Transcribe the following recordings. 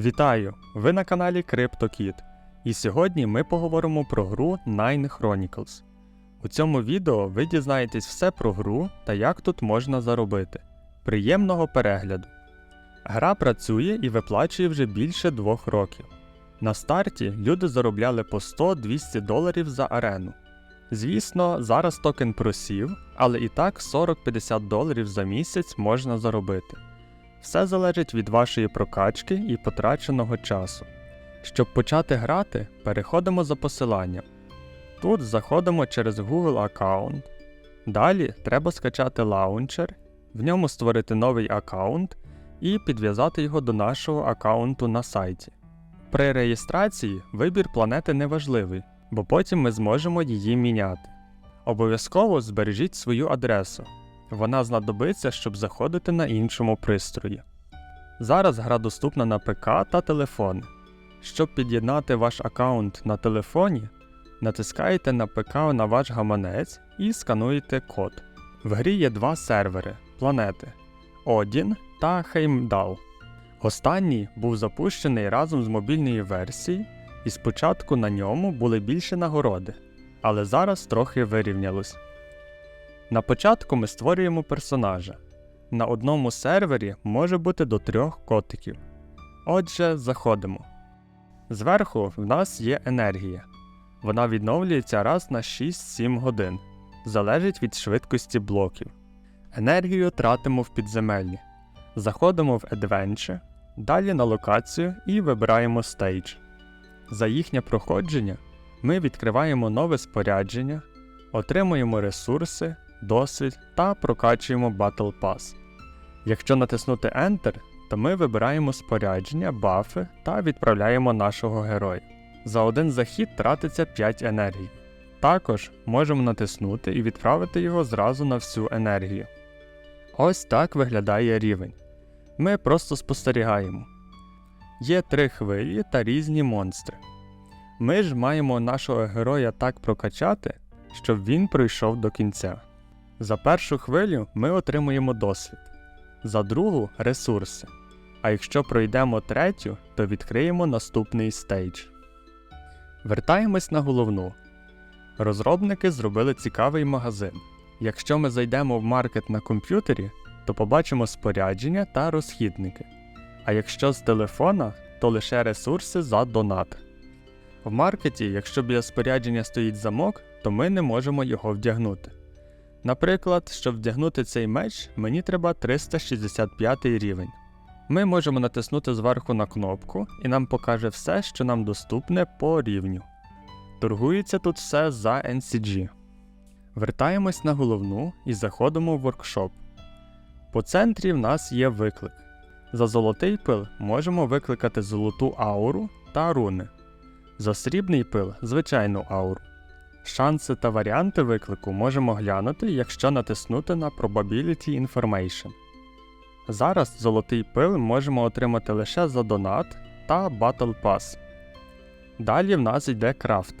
Вітаю! Ви на каналі CryptoKid. І сьогодні ми поговоримо про гру Nine Chronicles. У цьому відео ви дізнаєтесь все про гру та як тут можна заробити. Приємного перегляду! Гра працює і виплачує вже більше двох років. На старті люди заробляли по 100-200 доларів за арену. Звісно, зараз токен просів, але і так 40-50 доларів за місяць можна заробити. Все залежить від вашої прокачки і потраченого часу. Щоб почати грати, переходимо за посиланням. Тут заходимо через Google аккаунт. Далі треба скачати лаунчер, в ньому створити новий аккаунт і підв'язати його до нашого аккаунту на сайті. При реєстрації вибір планети не важливий, бо потім ми зможемо її міняти. Обов'язково збережіть свою адресу. Вона знадобиться, щоб заходити на іншому пристрої. Зараз гра доступна на ПК та телефони. Щоб під'єднати ваш аккаунт на телефоні, натискаєте на ПК на ваш гаманець і скануєте код. В грі є два сервери планети Одін та Хеймдал. Останній був запущений разом з мобільною версією, і спочатку на ньому були більше нагороди, але зараз трохи вирівнялось. На початку ми створюємо персонажа. На одному сервері може бути до трьох котиків. Отже, заходимо. Зверху в нас є енергія. Вона відновлюється раз на 6-7 годин, залежить від швидкості блоків. Енергію тратимо в підземеллі. Заходимо в Adventure, далі на локацію і вибираємо стейдж. За їхнє проходження ми відкриваємо нове спорядження, отримуємо ресурси, досвід та прокачуємо Battle Pass. Якщо натиснути Enter, то ми вибираємо спорядження, бафи та відправляємо нашого героя. За один захід тратиться 5 енергій. Також можемо натиснути і відправити його зразу на всю енергію. Ось так виглядає рівень. Ми просто спостерігаємо. Є три хвилі та різні монстри. Ми ж маємо нашого героя так прокачати, щоб він пройшов до кінця. За першу хвилю ми отримуємо досвід, за другу ресурси. А якщо пройдемо третю, то відкриємо наступний стейдж. Вертаємось на головну. Розробники зробили цікавий магазин. Якщо ми зайдемо в маркет на комп'ютері, то побачимо спорядження та розхідники. А якщо з телефона, то лише ресурси за донат. В маркеті, якщо біля спорядження стоїть замок, то ми не можемо його вдягнути. Наприклад, щоб вдягнути цей меч, мені треба 365 рівень. Ми можемо натиснути зверху на кнопку, і нам покаже все, що нам доступне по рівню. Торгується тут все за NCG. Вертаємось на головну і заходимо в воркшоп. По центрі в нас є виклик. За золотий пил можемо викликати золоту ауру та руни. За срібний пил звичайну ауру. Шанси та варіанти виклику можемо глянути, якщо натиснути на Probability Information. Зараз золотий пил можемо отримати лише за донат та Battle Pass. Далі в нас йде крафт.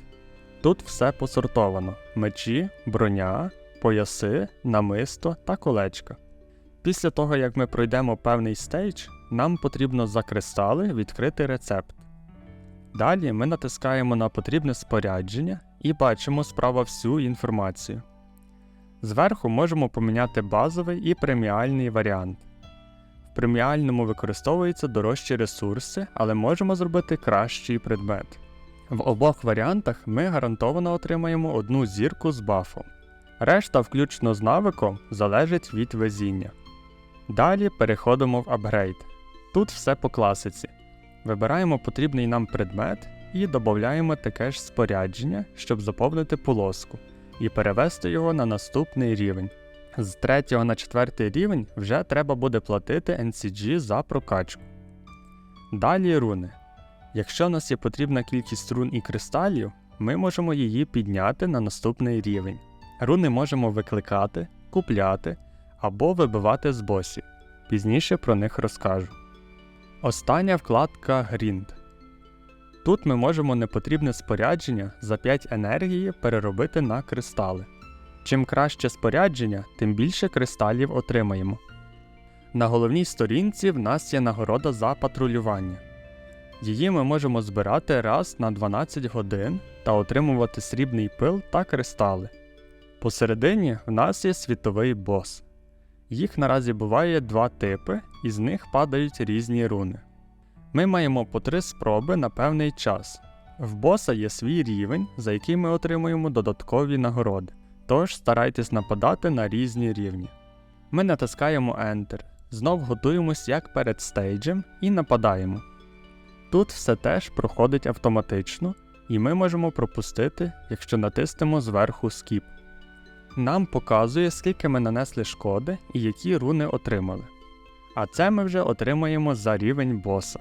Тут все посортовано: мечі, броня, пояси, намисто та колечка. Після того, як ми пройдемо певний стейдж, нам потрібно за кристали відкрити рецепт. Далі ми натискаємо на потрібне спорядження і бачимо справа всю інформацію. Зверху можемо поміняти базовий і преміальний варіант. В преміальному використовуються дорожчі ресурси, але можемо зробити кращий предмет. В обох варіантах ми гарантовано отримаємо одну зірку з бафом. Решта, включно з навиком, залежить від везіння. Далі переходимо в апгрейд. Тут все по класиці. Вибираємо потрібний нам предмет і додаємо таке ж спорядження, щоб заповнити полоску, і перевести його на наступний рівень. З 3 на 4 рівень вже треба буде платити NCG за прокачку. Далі руни. Якщо в нас є потрібна кількість рун і кристалів, ми можемо її підняти на наступний рівень. Руни можемо викликати, купляти або вибивати з босів. Пізніше про них розкажу. Остання вкладка Grind. Тут ми можемо непотрібне спорядження за 5 енергії переробити на кристали. Чим краще спорядження, тим більше кристалів отримаємо. На головній сторінці в нас є нагорода за патрулювання. Її ми можемо збирати раз на 12 годин та отримувати срібний пил та кристали. Посередині в нас є світовий бос. Їх наразі буває два типи, і з них падають різні руни. Ми маємо по три спроби на певний час. В боса є свій рівень, за який ми отримуємо додаткові нагороди. Тож старайтесь нападати на різні рівні. Ми натискаємо Enter, знов готуємось як перед стейджем і нападаємо. Тут все теж проходить автоматично, і ми можемо пропустити, якщо натиснемо зверху Skip. Нам показує, скільки ми нанесли шкоди і які руни отримали. А це ми вже отримаємо за рівень боса.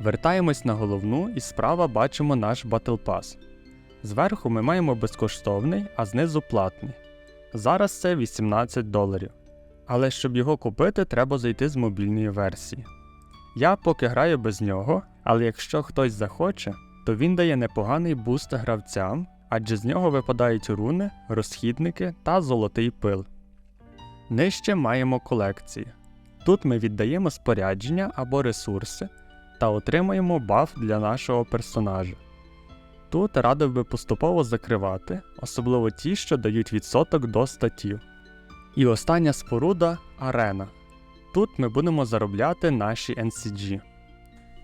Вертаємось на головну і справа бачимо наш Battle Pass. Зверху ми маємо безкоштовний, а знизу платний. Зараз це 18 доларів. Але щоб його купити, треба зайти з мобільної версії. Я поки граю без нього, але якщо хтось захоче, то він дає непоганий буст гравцям, адже з нього випадають руни, розхідники та золотий пил. Нижче маємо колекції. Тут ми віддаємо спорядження або ресурси та отримаємо баф для нашого персонажа. Тут радив би поступово закривати, особливо ті, що дають відсоток до статів. І остання споруда арена. Тут ми будемо заробляти наші NCG.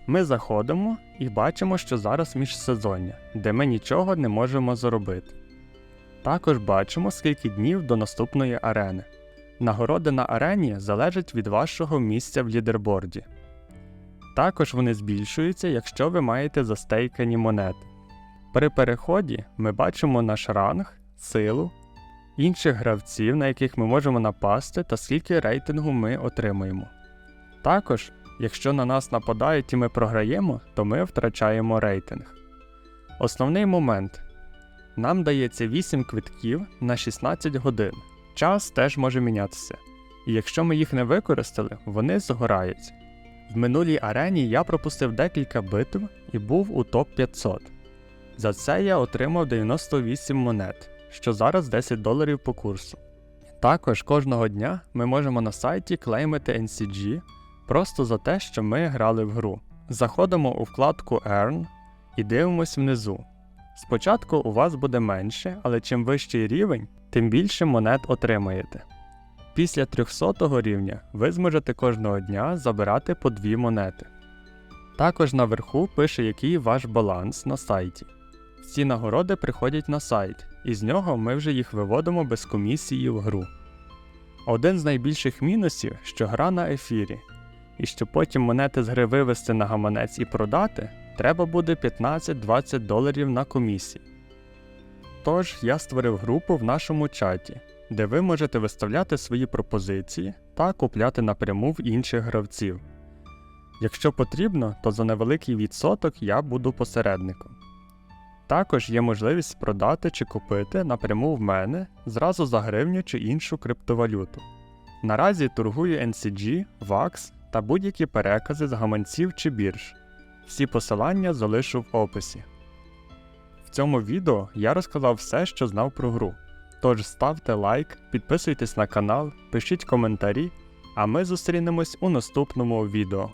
Ми заходимо і бачимо, що зараз міжсезоння, де ми нічого не можемо заробити. Також бачимо, скільки днів до наступної арени. Нагороди на арені залежать від вашого місця в лідерборді. Також вони збільшуються, якщо ви маєте застейкані монети. При переході ми бачимо наш ранг, силу, інших гравців, на яких ми можемо напасти, та скільки рейтингу ми отримуємо. Також, якщо на нас нападають і ми програємо, то ми втрачаємо рейтинг. Основний момент. Нам дається 8 квитків на 16 годин. Час теж може мінятися. І якщо ми їх не використали, вони згорають. В минулій арені я пропустив декілька битв і був у топ 500. За це я отримав 98 монет, що зараз 10 доларів по курсу. Також кожного дня ми можемо на сайті клеймити NCG просто за те, що ми грали в гру. Заходимо у вкладку Earn і дивимось внизу. Спочатку у вас буде менше, але чим вищий рівень, тим більше монет отримаєте. Після 300 рівня ви зможете кожного дня забирати по 2 монети. Також наверху пише, який ваш баланс на сайті. Всі нагороди приходять на сайт, і з нього ми вже їх виводимо без комісії в гру. Один з найбільших мінусів, що гра на ефірі, і щоб потім монети з гри вивести на гаманець і продати, треба буде 15-20 доларів на комісії. Тож я створив групу в нашому чаті, де ви можете виставляти свої пропозиції та купляти напряму в інших гравців. Якщо потрібно, то за невеликий відсоток я буду посередником. Також є можливість продати чи купити напряму в мене зразу за гривню чи іншу криптовалюту. Наразі торгую NCG, VAX та будь-які перекази з гаманців чи бірж. Всі посилання залишу в описі. В цьому відео я розказав все, що знав про гру. Тож ставте лайк, підписуйтесь на канал, пишіть коментарі, а ми зустрінемось у наступному відео.